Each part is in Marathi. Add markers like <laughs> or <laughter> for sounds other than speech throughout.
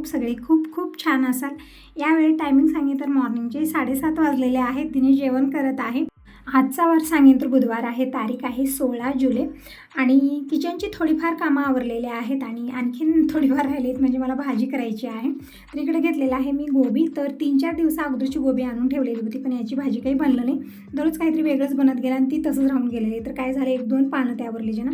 होप सगळे खूप खूप छान असाल. यावेळी टायमिंग सांगितलं तर मॉर्निंगचे साडेसात वाजलेले आहेत. तिने जेवण करत आहे. आजचा वार सांगेन तर बुधवार आहे. तारीख आहे सोळा जुलै. आणि किचनची थोडीफार कामं आवरलेली आहेत आणि आणखीन थोडीफार राहिलीत म्हणजे मला भाजी करायची आहे. तर इकडे घेतलेलं आहे मी गोबी. तर तीन चार दिवसा अगोदरची गोबी आणून ठेवलेली होती पण याची भाजी काही बनलं नाही. दररोज काहीतरी वेगळंच बनत गेलं आणि ती तसंच राहून गेलेली. तर काय झालं? एक दोन पानं त्यावरली जे ना.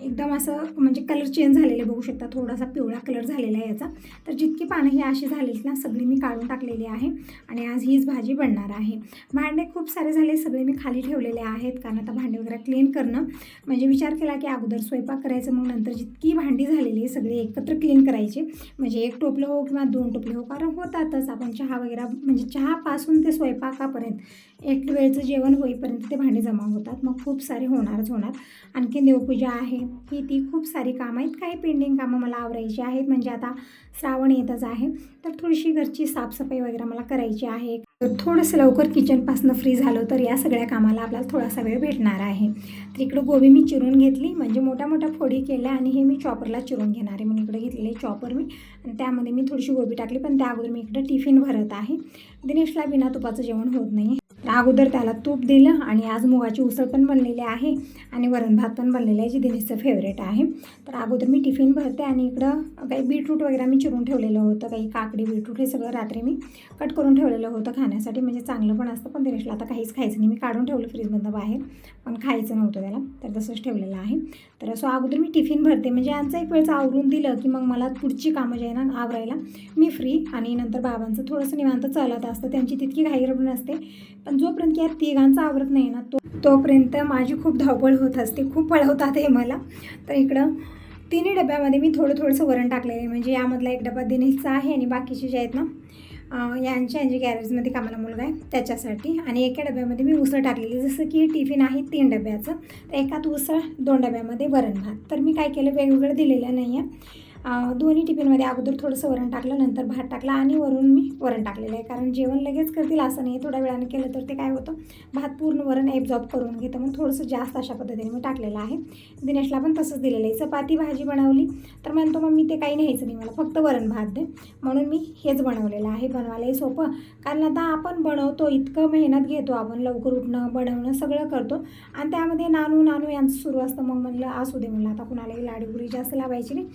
एकदम असं म्हणजे कलर चेंज झालेले बघू शकता. थोडासा पिवळा कलर झालेला आहे याचा. तर जितकी पानं ही अशी झालीत ना सगळी मी काढून टाकलेली आहे आणि आज हीच भाजी बनणार आहे. भांडे खूप सारे झाले सगळे मी खाली ठेवलेले आहेत कारण आता भांडे वगैरे क्लीन करणं. म्हणजे विचार केला की अगोदर स्वयंपाक करायचं मग नंतर जितकी भांडी झालेली आहे सगळी एकत्र क्लीन करायची. म्हणजे एक टोपलं हो किंवा दोन टोपले हो कारण होतातच. आपण चहा वगैरे म्हणजे चहापासून ते स्वयंपाकापर्यंत एक वेळचं जेवण होईपर्यंत ते भांडे जमा होतात. मग खूप सारे होणारच होणार. आणखी देवपूजा आहे ही ती खूप सारी कामं आहेत. काही पेंडिंग कामं मला आवरायची आहेत. म्हणजे आता श्रावण येतच आहे. तर थोडीशी घरची साफसफाई वगैरे मला करायची आहे. थोडंसं लवकर किचनपासनं फ्री झालो तर या सगळ्या कामाला आपल्याला थोडासा वेळ भेटणार आहे. तर इकडं गोबी मी चिरून घेतली. म्हणजे मोठ्या मोठ्या फोडी केल्या आणि हे मी चॉपरला चिरून घेणार आहे. म्हणून इकडे घेतलेले चॉपर मी. आणि त्यामध्ये मी थोडीशी गोबी टाकली. पण त्या अगोदर मी इकडं टिफिन भरत आहे. दिनेशला बिना तुपाचं जेवण होत नाही. तर अगोदर त्याला तूप दिलं आणि आज मुगाची उसळ पण बनलेली आहे आणि वरण भात पण बनलेलं आहे जे दिनेशचं फेवरेट आहे. तर अगोदर मी टिफिन भरते आणि इकडं काही बीटरूट वगैरे मी चिरून ठेवलेलं होतं काही काकडी बीटरूट हे सगळं रात्री मी कट करून ठेवलेलं होतं खाण्यासाठी म्हणजे चांगलं पण असतं. पण दिनेशला आता काहीच खायचं नाही. मी काढून ठेवलं फ्रीजमधनं बाहेर पण खायचं नव्हतं त्याला तर तसंच ठेवलेलं आहे. तर असं अगोदर मी टिफिन भरते. म्हणजे यांचं एक वेळचं आवरून दिलं की मग मला पुढची कामं जे आहे ना आवरायला मी फ्री आणि नंतर बाबांचं थोडंसं निवांत चालत असतं. त्यांची तितकी घाई नसते. पण जोपर्यंत या तिघांचा आवरत नाही ना तो तोपर्यंत माझी खूप धावपळ होत असते खूप पळवतात हे मला. तर इकडं तिन्ही डब्यामध्ये मी थोडं थोडंसं वरण टाकलेलं आहे. म्हणजे यामधला एक डबा दिनेशचा आहे आणि बाकीचे जे आहेत ना यांच्या यांच्या गॅरेजमध्ये कामाला मुलगा आहे त्याच्यासाठी. आणि एका डब्यामध्ये मी उसळ टाकलेली जसं की टिफिन आहे तीन डब्याचं तर एकात उसळ दोन डब्यामध्ये वरण भात. तर मी काय केलं वेगवेगळं दिलेलं नाही आहे दोन्ही टिफिनमध्ये अगोदर थोडंसं वरण टाकलं नंतर भात टाकला आणि वरून मी वरण टाकलेलं आहे. कारण जेवण लगेच करतील असं नाही. थोड्या वेळाने केलं तर ते काय होतं? भात पूर्ण वरण एब्झॉर्ब करून घेतं. मग थोडंसं जास्त अशा पद्धतीने मी टाकलेलं आहे. दिनेशला पण तसंच दिलेलं आहे. चपाती भाजी बनवली. तर म्हणतो मग मी ते काही न्यायचं नाही. मला फक्त वरण भात दे. म्हणून मी हेच बनवलेलं आहे. बनवायलाही सोपं. कारण आता आपण बनवतो इतकं मेहनत घेतो आपण. लवकर उठणं बनवणं सगळं करतो. आणि त्यामध्ये नानू नानू यांचं सुरू असतं. मग म्हणलं असू दे म्हणलं. आता कुणालाही लाडीगुडी जास्त लावायची नाही.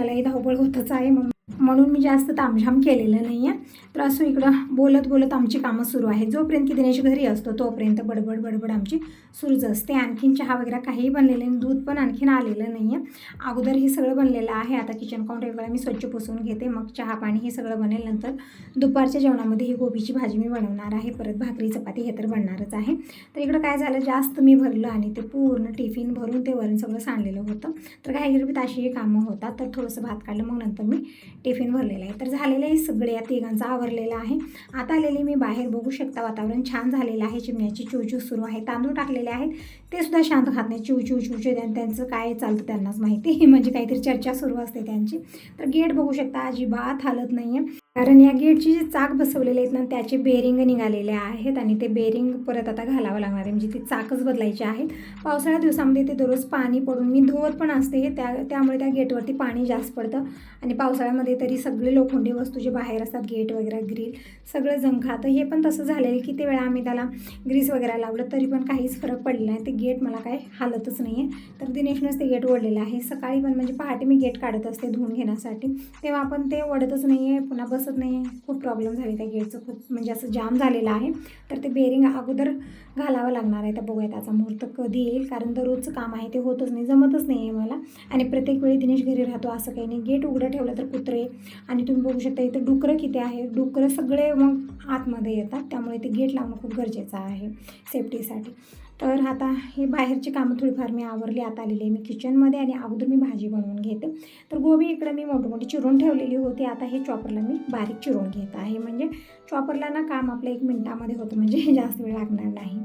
आपल्यालाही धावपळ होतच आहे म्हणून. म्हणून मी जास्त तामझाम केलेलं नाही आहे तर असं इकडं बोलत बोलत आमची कामं सुरू आहेत. जोपर्यंत की दिनेश घरी असतो तोपर्यंत बडबड बडबड आमची सुरूच असते. आणखीन चहा वगैरे काहीही बनलेलं नाही. दूध पण आणखीन आलेलं नाही आहे अगोदर हे सगळं बनलेलं आहे. आता किचन काउंटर वगैरे मी स्वच्छ पुसून घेते. मग चहा पाणी हे सगळं बनेल. नंतर दुपारच्या जेवणामध्ये ही गोबीची भाजी मी बनवणार आहे. परत भाकरी चपाती हे तर बनणारच आहे. तर इकडं काय झालं? जास्त मी भरलं आणि ते पूर्ण टिफिन भरून ते वरून सगळं सांडलेलं होतं. तर काही गरबीत अशी कामं होतात. तर थोडंसं भात काढलं. मग नंतर मी टिफिन भरलेलं आहे. तर झालेले आहे सगळे या तिघांचा आवरलेला आहे. आता आलेली मी बाहेर बघू शकता वातावरण. छान झालेलं आहे. चिमण्याची चिवचू सुरू आहे. तांदूळ टाकलेले आहेत. ते सुद्धा शांत खात नाही चिवचिव चिवचिव आणि त्यांचं काय चालतं त्यांनाच माहिती. <laughs> म्हणजे काहीतरी चर्चा सुरू असते त्यांची. तर गेट बघू शकता. अजिबात हालत नाही आहे कारण या गेटची जी चाक बसवलेले आहेत ना त्याचे बेरिंग निघालेले आहेत आणि ते बेरिंग परत आता घालावं लागणार आहे. म्हणजे ती चाकच बदलायची आहेत पावसाळ्या दिवसामध्ये ते दररोज पाणी पडून मी धुवत पण असते त्या त्यामुळे त्या गेटवरती पाणी जास्त पडतं. आणि पावसाळ्यामध्ये तरी सगळे लोखंडी वस्तू जे बाहेर असतात गेट वगैरे ग्रील सगळं जंग खातं हे पण तसं झालेलं की किती वेळा आम्ही त्याला ग्रीस वगैरे लावलं तरी पण काहीच फरक पडलेला नाही. ते गेट मला काय हालतच नाही आहे तर दिनेशनंच ते गेट ओढलेलं आहे. सकाळी पण म्हणजे पहाटे मी गेट काढत असते धुवून घेण्यासाठी. तेव्हा आपण ते ओढतच नाही आहे पुन्हा बसत नाही खूप प्रॉब्लेम झाले त्या गेटचं खूप म्हणजे असं जाम झालेलं आहे. तर ते बेरिंग अगोदर घालावं लागणार आहे. तर बघूया त्याचा मुहूर्त कधी येईल कारण दररोजचं काम आहे ते होतच नाही जमतच नाही आहे मला. आणि प्रत्येक वेळी दिनेश घरी राहतो असं काही नाही. गेट उघडं ठेवलं तर कुत्रे आणि तुम्ही बघू शकता इथं डुकरं किती आहे. डुकरं सगळे मग आतमध्ये येतात. त्यामुळे ते गेट लावणं खूप गरजेचं आहे सेफ्टीसाठी तर आता हे बाहेरची कामं थोडीफार मी आवरली आता आलेली आहे मी किचनमध्ये आणि अगोदर मी भाजी बनवून घेते. तर गोबी इकडं मी मोठी मोठी चिरून ठेवलेली होती. आता हे चॉपरला मी बारीक चिरून घेत आहे. म्हणजे चॉपरला ना काम आपलं एक मिनटामध्ये होतं म्हणजे <laughs> जास्त वेळ लागणार नाही.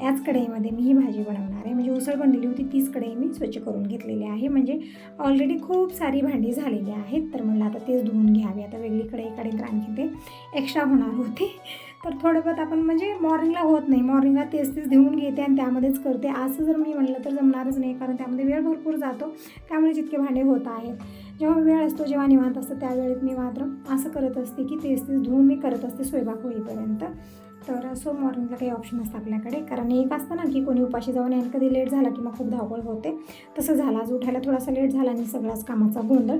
याच कढईमध्ये मी ही भाजी बनवणार आहे. म्हणजे उसळ बनलेली होती तीच कढई मी स्वच्छ करून घेतलेली आहे. म्हणजे ऑलरेडी खूप सारी भांडी झालेली आहेत. तर म्हणलं आता तेच धुवून घ्यावी. आता वेगळी कढई काढेल आणखी ते एक्स्ट्रा होणार होते. तर थोडं बहुत आपण म्हणजे मॉर्निंगला होत नाही. मॉर्निंगला तेच तेच देऊन घेते आणि त्यामध्येच करते. असं जर मी म्हणलं तर जमणारच नाही कारण त्यामध्ये वेळ भरपूर जातो. त्यामुळे जितके भांडे होत आहेत. जेव्हा वेळ असतो जेव्हा निवांत असतो त्यावेळेत मी मात्र असं करत असते की तेच तेच धुवून मी करत असते स्वयंपाक होईपर्यंत तर सो मॉर्निंगला काही ऑप्शन असतं आपल्याकडे. कारण एक असतं ना की कोणी उपाशी जाऊन आणि कधी लेट झाला की मग खूप धावपळ होते. तसं झालं. आज उठायला थोडासा लेट झाला आणि सगळाच कामाचा गोंधळ.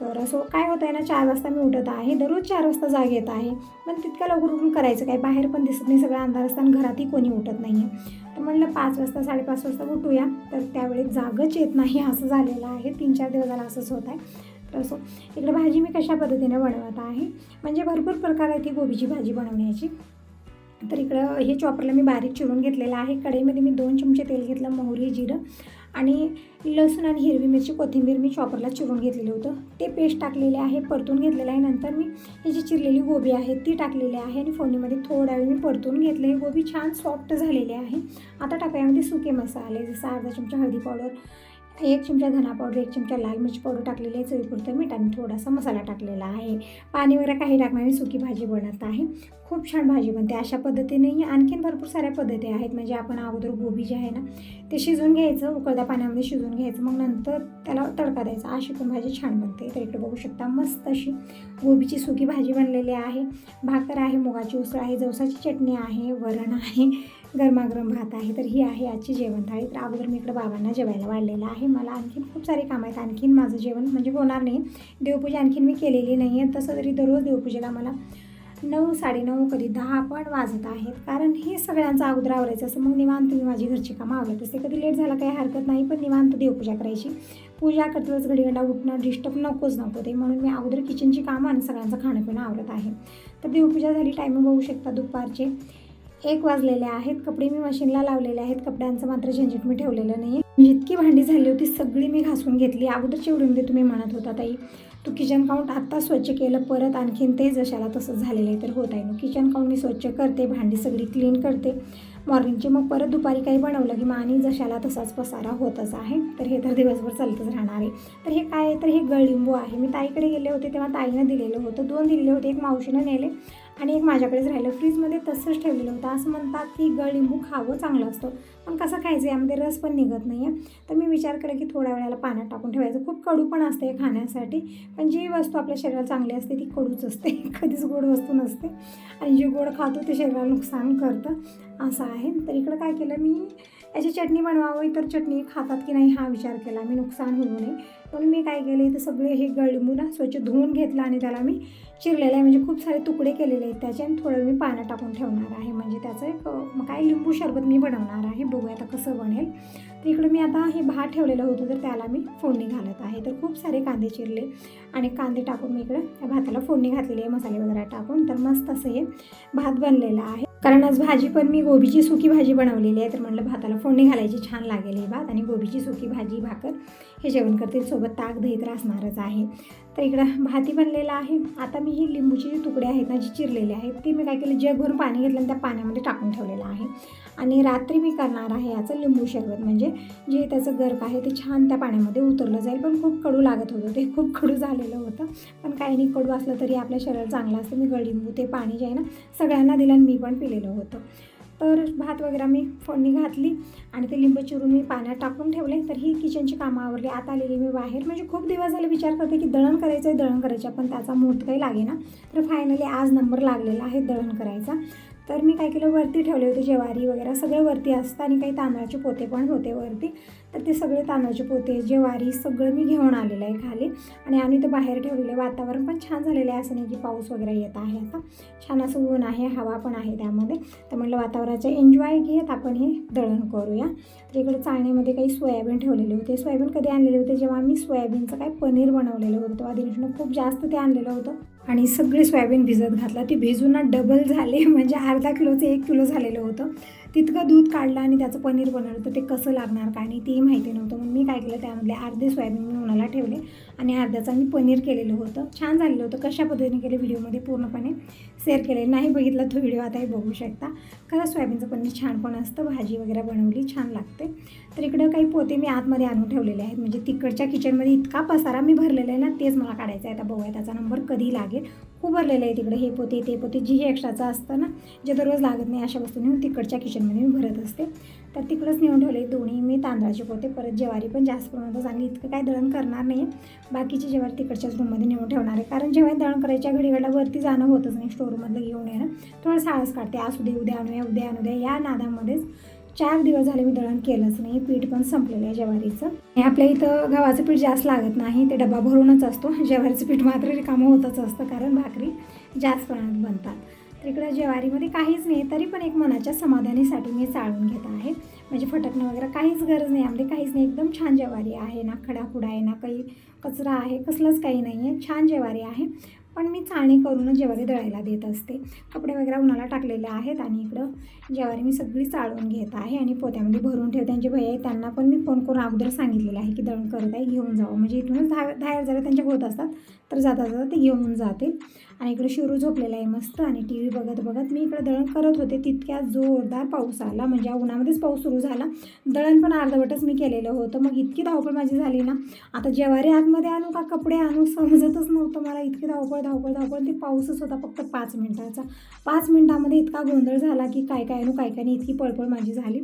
तर सो काय होतं आहे ना चार वाजता मी उठत आहे. दररोज चार वाजता जाग येत आहे. पण तितक्या लवकर उठून करायचं काय? बाहेर पण दिसत नाही. सगळं अंधार असताना घरातही कोणी उठत नाही आहे तर म्हणलं पाच वाजता साडेपाच वाजता उठूया. तर त्यावेळी जागच येत नाही. असं झालेलं आहे. तीन चार दिवस झाला असंच होत आहे. तर असो इकडे भाजी मी कशा पद्धतीने बनवत आहे? म्हणजे भरपूर प्रकार आहे ती गोबीची भाजी बनवण्याची. तर इकडं हे चॉपरला मी बारीक चिरून घेतलेलं आहे. कढईमध्ये मी दोन चमचे तेल घेतलं मोहरी जिरं आणि लसूण आणि हिरवी मिरची कोथिंबीर मी चॉपरला चिरून घेतलेलं होतं. ते पेस्ट टाकलेले आहे परतून घेतलेलं आहे. नंतर मी ही जी चिरलेली गोबी आहे ती टाकलेली आहे आणि फोडणीमध्ये थोडा वेळ मी परतून घेतले. हे गोबी छान सॉफ्ट झालेली आहे. आता टाकायमध्ये सुके मसाले जसं अर्धा चमचा हळदी पावडर एक चमचा धना पावडर एक चमचा लाल मिरची पावडर टाकलेली आहे. चवीपुरतं मीठ आणि थोडासा मसाला टाकलेला आहे. पाणी वगैरे काही टाकणार मी सुकी भाजी बनत आहे. खूप छान भाजी बनते. अशा पद्धतीनेही आणखीन भरपूर साऱ्या पद्धती आहेत. म्हणजे आपण अगोदर गोबी जे आहे ना ते शिजवून घ्यायचं. उकळत्या पाण्यामध्ये शिजवून घ्यायचं. मग नंतर त्याला तडका द्यायचा. अशी पण भाजी छान बनते. तर इकडे बघू शकता मस्त अशी गोबीची सुकी भाजी बनलेली आहे. भाकर आहे मुगाची उसळ आहे जवसाची चटणी आहे वरण आहे. गरमागरम भात आहे तर ही आहे आजची जेवण थाळी. तर अगोदर मी इकडे बाबांना जेवायला वाढलेलं आहे. मला आणखीन खूप सारे काम आहेत. आणखीन माझं जेवण म्हणजे होणार नाही. देवपूजा आणखीन मी केलेली नाही आहे. तसं तरी दररोज देवपूजेला मला नऊ साडेनऊ कधी दहा पण वाजत आहेत. कारण हे सगळ्यांचं अगोदर आवरायचं असं मग निवांत मी माझी घरची कामं आवडत असते. कधी लेट झाला काही हरकत नाही पण निवांत देवपूजा करायची. पूजा करताच घडीगंडा उठणं डिस्टर्ब नकोच नको ते. म्हणून मी अगोदर किचनची कामं आणि सगळ्यांचं खाणं पिणं आवडत आहे. तर देवपूजा झाली. टायमिंग बघू शकता दुपारचे. एक वाजलेले आहेत कपडे मी मशीनला लावलेले आहेत कपड्यांचं मात्र झंझट मी ठेवलेलं नाही जितकी भांडी झाली होती सगळी मी घासून घेतली. अगोदर चिवडून दे तुम्ही म्हणत होता ताई. तू किचन काउंट आत्ता स्वच्छ केलं परत आणखीन ते जशाला तसं झालेलं आहे तर होत आहे. मग किचन काउंट मी स्वच्छ करते भांडी सगळी क्लीन करते. मॉर्निंगची मग परत दुपारी काही बनवलं की मग आणि जशाला तसाच पसारा होतच आहे. तर हे तर दिवसभर चालतच राहणार आहे. तर हे काय आहे? तर हे गळिंबू आहे. मी ताईकडे गेले होते तेव्हा ताईनं दिलेलं होतं. दोन दिलेले होते. एक मावशीनं नेले. आणि एक माझ्याकडेच राहिलं. फ्रीजमध्ये तसंच ठेवलेलं होतं. असं म्हणतात की गळिंबू खावं चांगलं असतं. पण कसं खायचं? यामध्ये रस पण निघत नाही आहे तर मी विचार केला की थोड्या वेळाला पाण्यात टाकून ठेवायचं. खूप कडू पण असते खाण्यासाठी. पण जी वस्तू आपल्या शरीराला चांगली असते ती कडूच असते. <laughs> कधीच गोड वस्तू नसते. आणि जे गोड खातो ते शरीराला नुकसान करतं. असं आहे. तर इकडं काय केलं मी? याची चटणी बनवावी तर चटणी खातात की नाही हा विचार केला. मी नुकसान होऊ नये. म्हणून मी काय केले तर सगळे हे गळलिंबू ना स्वच्छ धुवून घेतलं आणि त्याला मी चिरलेलं आहे. म्हणजे खूप सारे तुकडे केलेले आहेत त्याचे आणि थोडं मी पाण्यात टाकून ठेवणार आहे. म्हणजे त्याचं एक काय लिंबू सरबत मी बनवणार आहे. बघूया आता कसं बनेल. तर इकडं मी आता हे भात ठेवलेलं होतं तर त्याला मी फोडणी घालत आहे. तर खूप सारे कांदे चिरले आणि कांदे टाकून मी इकडं त्या भाताला फोडणी घातलेली आहे. मसाले वगैरे टाकून. तर मस्त असं हे भात बनलेलं आहे. कारण आज भाजी पण मी गोबीची सुकी भाजी बनवलेली आहे तर म्हटलं भाताला फोडणी घालायची छान लागेल हे भात. आणि गोबीची सुकी भाजी भाकर हे जेवण करतील. सोबत ताक दही तर असणारच आहे. तर इकडं भाती बनलेला आहे. आता मी ही लिंबूचे जे तुकडे आहेत ना जे चिरलेले आहेत ते मी काय केलं जग भरून पाणी घेतलं आणि त्या पाण्यामध्ये टाकून ठेवलेलं आहे. आणि रात्री मी करणार आहे याचं लिंबू शरबत. म्हणजे जे त्याचं गर्क आहे ते छान त्या पाण्यामध्ये उतरलं जाईल. पण खूप कडू लागत होतं. ते खूप कडू झालेलं होतं. पण काही नाही कडू असलं तरी आपल्या शरीराला चांगलं असतं. मी गळिंबू ते पाणी जे आहे ना सगळ्यांना दिलं आणि मी पण पिलेलं होतं. तर भात वगैरे मी फोडणी घातली आणि ते लिंब चिरून मी पाण्यात टाकून ठेवले. तर ही किचनची कामं आवरली. आता आलेली मी बाहेर. म्हणजे खूप दिवस झाले विचार करते की दळण करायचं आहे दळण करायचं. पण त्याचा मुहूर्त काही लागे ना तर फायनली आज नंबर लागलेला आहे दळण करायचा. तर मी काय केलं वरती ठेवले होते ज्वारी वगैरे. सगळं वरती असतं आणि काही तांदळाचे पोते पण होते वरती. तर ते सगळे तांदळाचे पोते ज्वारी सगळं मी घेऊन आलेलं आहे खाली. आणि आम्ही ते बाहेर ठेवलेलं वातावरण पण छान झालेलं आहे. असं नाही की पाऊस वगैरे येत आहे आता. छान असं ऊन आहे हवा पण आहे त्यामध्ये. तर म्हटलं वातावरणाचा एन्जॉय घेत आपण हे दळण करूया. तर इकडे चाळणीमध्ये काही सोयाबीन ठेवलेले होते. सोयाबीन कधी आणलेले होते? जेव्हा मी सोयाबीनचं काय पनीर बनवलेलं होतं तेव्हा दिनेशनं खूप जास्त ते आणलेलं होतं. आणि सगळे सोयाबीन भिजत घातलं. ते भिजून डबल झाले. <laughs> म्हणजे अर्धा किलोचं एक किलो झालेलं होतं. तितकं दूध काढलं आणि त्याचं पनीर बनवलं तर ते कसं लागणार काय नाही तेही माहिती नव्हतं. मग मी काय केलं त्यामधले अर्धे सोयाबीन मी उन्हाला ठेवले आणि अर्ध्याचं मी पनीर केलेलं होतं. छान झालेलं होतं. कशा पद्धतीने केले व्हिडिओमध्ये पूर्णपणे शेअर केले नाही बघितला तो व्हिडिओ आताही बघू शकता. खरंच सोयाबीनचं पनीर छान पण असतं भाजी वगैरे बनवली छान लागते. तर इकडं काही पोते मी आतमध्ये आणून ठेवलेले आहेत. म्हणजे तिकडच्या किचनमध्ये इतका पसारा मी भरलेला आहे ना तेच मला काढायचं आहे. आता बघूया त्याचा नंबर कधी लागेल. उभारलेलं आहे तिकडे. हे पोते ते पोते जी हे एक्स्ट्राचं असतं ना जे दररोज लागत नाही अशा वस्तू नेऊन तिकडच्या किचनमध्ये मी भरत असते. तर तिकडंच नेऊन ठेवले दोन्ही मी तांदळाचे पोते परत ज्वारी पण जास्त प्रमाणात आणि इतकं काय दळण करणार नाही बाकीची ज्वारी तिकडच्याच रूममध्ये नेऊन ठेवणार आहे. कारण जेव्हा दळण करायच्या घडीकडला वरती जाणं होतच नाही स्टोरूममधलं घेऊन येणं. थोडं साळस काढते आज उद्या उद्या आणूया उद्या आणूया. या नादामध्येच चार दिवस झाले मी दळण केलंच नाही पीठ पण संपलेलं आहे ज्वारीचं. आणि आपल्या इथं गव्हाचं पीठ जास्त लागत नाही ते डबा भरूनच असतो. <laughs> ज्वारीचं पीठ मात्र रिकामं होतच असतं कारण भाकरी जास्त प्रमाणात बनतात. तर इकडं ज्वारीमध्ये काहीच नाही तरी पण एक मनाच्या समाधानीसाठी मी चाळून घेत आहे. म्हणजे फटकणं वगैरे काहीच गरज नाही यामध्ये काहीच नाही. एकदम छान ज्वारी आहे ना खडाखुडा आहे ना काही कचरा आहे कसलंच काही नाही आहे छान ज्वारी आहे. पण मी चाळणी करूनच ज्वारी दळायला देत असते. कपडे वगैरे उन्हाला टाकलेले आहेत आणि इकडं ज्वारी मी सगळी चाळून घेत आहे आणि पोत्यामध्ये भरून ठेवते. त्यांचे भैया आहे त्यांना पण मी फोन करून अगोदर सांगितलेलं आहे की दळण करत आहे घेऊन जावं. म्हणजे इथूनच धा दहा जरा त्यांच्या होत असतात तर जाता जाता ते घेऊन जातील. आणि इकडे शिरू झोपलेला आहे मस्त आणि टी व्ही बघत बघत मी इकडे दळण करत होते. तितक्या जोरदार पाऊस आला म्हणजे उन्हामध्येच पाऊस सुरू झाला. दळण पण अर्धवटच मी केलेलं होतं. मग इतकी धावपळ माझी झाली ना. आता ज्वारी आतमध्ये आणू का कपडे आणू? समजतच नव्हतं मला इतकी धावपळ धावपळ धावपळ ते पाऊसच होता फक्त पाच मिनटाचा. पाच मिनटामध्ये इतका गोंधळ झाला की काय काय आणू काय काय नाही इतकी पळपळ माझी झाली.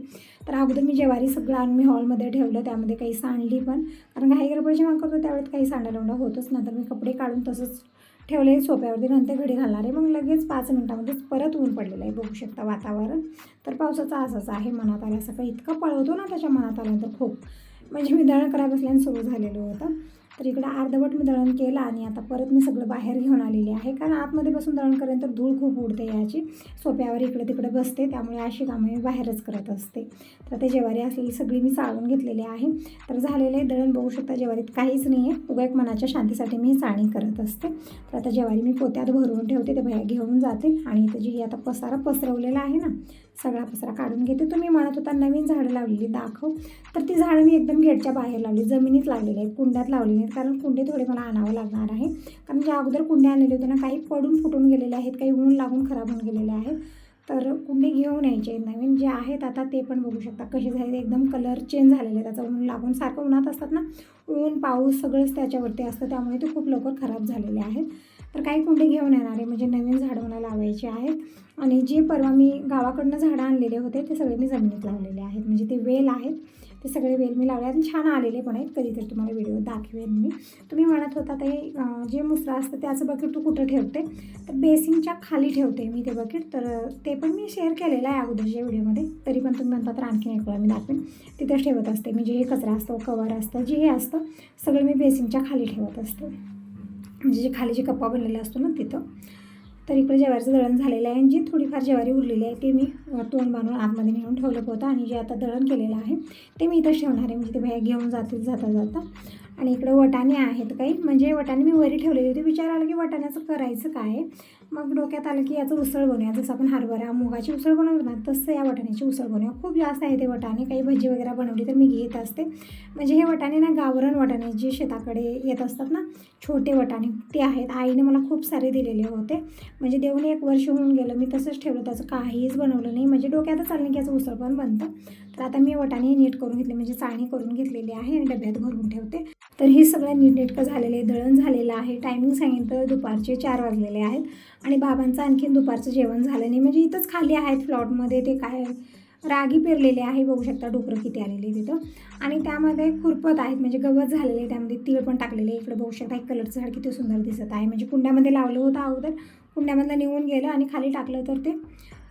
तर अगोदर मी जेवारी सगळं आणून मी हॉलमध्ये ठेवलं त्यामध्ये काही सांडली पण. कारण घाई गडबड जेव्हा करतो त्यावेळेत काही सांडालोंडा होतच नंतर मी कपडे काढून तसंच ठेवले सोप्यावरती नंतर घडी घालणार आहे. मग लगेच पाच मिनटामध्येच परत ऊन पडलेलं आहे. बघू शकता वातावरण. तर पावसाचा असंच आहे मनात आलं. सकाळी इतकं पळवतो ना त्याच्या मनात आल्यानंतर खूप. म्हणजे मी दळण करायला बसल्याने सुरू झालेलं होतं. तर इकडं अर्धवट मी दळण केलं आणि आता परत मी सगळं बाहेर घेऊन आलेली आहे. कारण आतमध्ये बसून दळण करेन तर धूळ खूप उडते याची. सोप्यावर इकडे तिकडे बसते त्यामुळे अशी कामं मी बाहेरच करत असते. तर ते ज्वारी असलेली सगळी मी चाळून घेतलेली आहे. तर झालेले दळण बघू शकता ज्वारीत काहीच नाही आहे उगा एक मनाच्या शांतीसाठी मी चाळणी करत असते. तर आता ज्वारी मी पोत्यात भरून ठेवते ते भया घेऊन जाते. आणि त्याची ही आता पसारा पसरवलेला आहे ना सगळा पसारा काढून घेते. तुम्ही म्हणत होता नवीन झाडं लावलेली दाखव. तर ती झाडं मी एकदम गेटच्या बाहेर लावली जमिनीत लावलेली आहे कुंड्यात लावलेली आहेत कारण कुंडे थोडे मला आणावं लागणार आहे. कारण ज्या अगोदर कुंडे आणलेले होते ना काही पडून फुटून गेलेले आहेत काही ऊन लागून खराब होऊन गेलेले आहेत. तर कुंडे घेऊन यायचे. नवीन जे आहेत आता ते पण बघू शकता. कसे झाले एकदम कलर चेंज झालेले त्याचा ऊन लागून सारखं उन्हात असतात ना ऊन पाऊस सगळंच त्याच्यावरती असतं. त्यामुळे ते खूप लवकर खराब झालेले आहेत. तर काही कुंडे घेऊन येणार आहे. म्हणजे नवीन झाडं मला लावायचे आहेत. आणि जे परवा मी गावाकडनं झाडं आणलेले होते ते सगळे मी जमिनीत लावलेले आहेत. म्हणजे ते वेल आहेत. ते सगळे वेल मी लावले. आणि छान आलेले पण आहेत. कधीतरी तुम्हाला व्हिडिओ दाखवेन मी. तुम्ही म्हणत होता ते जे मुसरा असतं त्याचं बकेट तू कुठं ठेवते? तर बेसिनच्या खाली ठेवते मी ते बकेट तर ते पण मी शेअर केलेलं आहे अगोदरच्या व्हिडिओमध्ये तरी पण तुम्ही म्हणता तर आणखीन एक वेळा मी दाखवेन. तिथंच ठेवत असते म्हणजे हे कचरा असतो कवर असतं जे हे असतं सगळं मी बेसिनच्या खाली ठेवत असते. म्हणजे जे खाली जे कप्पा बनलेला असतो ना तिथं. तर इकडे ज्वारीचं दळण झालेलं आहे आणि जी थोडीफार ज्वारी उरलेली आहे ते मी तोंड बांधून आतमध्ये नेऊन ठेवलं होतं आणि जे आता दळण केलेलं आहे ते मी इथंच ठेवणार आहे. म्हणजे ते बाहेर घेऊन जातील जाता जाता. आणि इकडे वटाणे आहेत काही. म्हणजे वटाणे मी वरी ठेवलेले होते. विचार आला की वटाण्याचं करायचं काय मग डोक्यात आलं की याचं उसळ बनवूया. जसं आपण हरभरा मुगाची उसळ बनवतो ना तसं या वटाण्याची उसळ बनवूया. खूप जास्त आहे ते वटाणे. काही भजी वगैरे बनवली तर मी घेत असते. म्हणजे हे वटाणे ना गावरण वटाणे जे शेताकडे येत असतात ना छोटे वटाणे ते आहेत. आईने मला खूप सारे दिलेले होते. म्हणजे देऊन एक वर्ष होऊन गेलं मी तसंच ठेवलं. त्याचं काहीच बनवलं नाही. म्हणजे डोक्यातच चाललं की याचं उसळ पण बनतं. तर आता मी वटाणे नीट करून घेतले. म्हणजे चाळणी करून घेतलेली आहे आणि डब्यात भरून ठेवते. तर हे सगळं नीटनेटकं झालेलं आहे दळण झालेलं आहे. टायमिंग सांगितलं दुपारचे चार वाजलेले आहेत. आणि बाबांचं आणखीन दुपारचं जेवण झालं नाही. म्हणजे इथंच खाली आहेत प्लॉटमध्ये ते काय रागी पेरलेले आहे बघू शकता डुकरं किती आलेले तिथं आणि त्यामध्ये खुरपत आहेत म्हणजे गवत झालेले आहे त्यामध्ये तीळ पण टाकलेले इकडे बघू शकता एक कलरचं झाड किती सुंदर दिसत आहे. म्हणजे कुंड्यामध्ये लावलं होतं अगोदर कुंड्यामधलं निघून गेलं आणि खाली टाकलं तर ते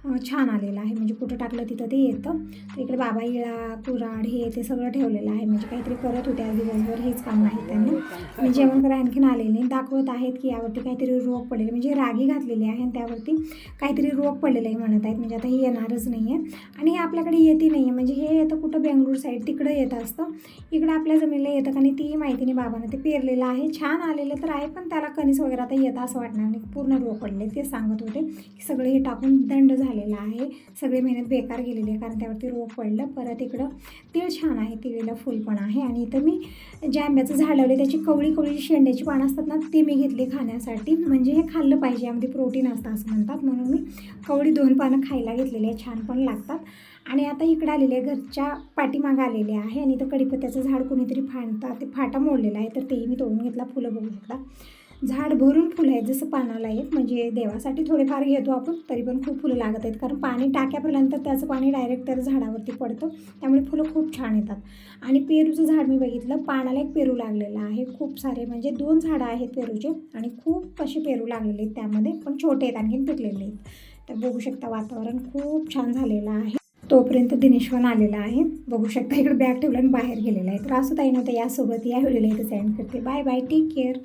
छान आलेलं आहे. म्हणजे कुठं टाकलं तिथं ते येतं. तर इकडे बाबा इळा कुराड हे ते सगळं ठेवलेलं आहे. म्हणजे काहीतरी करत होते आज दिवसभर. हेच काम आहे त्यांनी. आणि जेवण करायला आणखीन आलेले नाही. दाखवत आहेत की यावरती काहीतरी रोग पडलेले. म्हणजे रागी घातलेली आहे आणि त्यावरती काहीतरी रोग पडलेले आहे म्हणत आहेत. म्हणजे आता हे येणारच नाही आहे आणि हे आपल्याकडे येते नाही आहे म्हणजे हे येतं कुठं बेंगळूर साईड तिकडं येत असतं. इकडं आपल्या जमिनीला येतं का नाही ती माहिती नाही बाबांना. ते पेरलेलं आहे. छान आलेलं तर आहे पण त्याला कणीस वगैरे आता येतं असं वाटणार नाही. पूर्ण रोग पडले ते सांगत होते की सगळे हे टाकून दंड झालेला आहे. सगळी मेहनत बेकार गेलेली आहे कारण त्यावरती रोग पडलं. परत इकडं तीळ छान आहे. तिळीला फुल पण आहे. आणि इथं मी जे आंब्याचं झाड लावले त्याची कवळी कवळी शेंड्याची पानं असतात ना ती मी घेतली खाण्यासाठी. म्हणजे हे खाल्लं पाहिजे. यामध्ये प्रोटीन असतं असं म्हणतात. म्हणून मी कवळी दोन पानं खायला घेतलेली आहे छान पण लागतात. आणि आता इकडं आलेले आहे. घरच्या पाठीमागं आलेले आहे. आणि इथं कडीपत्त्याचं झाड कोणीतरी फाडतात. ते फाटा मोडलेला आहे. तर तेही मी तोडून घेतला. फुलं बघू शकता. झाड भरून फुलं आहेत जसं पानाला येत म्हणजे देवासाठी थोडेफार घेतो आपण तरी पण खूप फुलं लागत आहेत. कारण पाणी टाक्यापर्यंत त्याचं पाणी डायरेक्ट त्या झाडावरती पडतं त्यामुळे फुलं खूप छान येतात. आणि पेरूचं झाड मी बघितलं पानाला एक पेरू लागलेला आहे. खूप सारे म्हणजे दोन झाडं आहेत पेरूचे आणि खूप असे पेरू लागलेले आहेत त्यामध्ये पण छोटे आहेत आणखीन पिकलेले आहेत. तर बघू शकता वातावरण खूप छान झालेलं आहे. तोपर्यंत दिनेशवान आलेला आहे. बघू शकता इकडे बॅग ठेवला आणि बाहेर गेलेला आहे. तर असं ताई नव्हतं यासोबत या व्हिडिओला इथं सेंड करते. Bye bye take care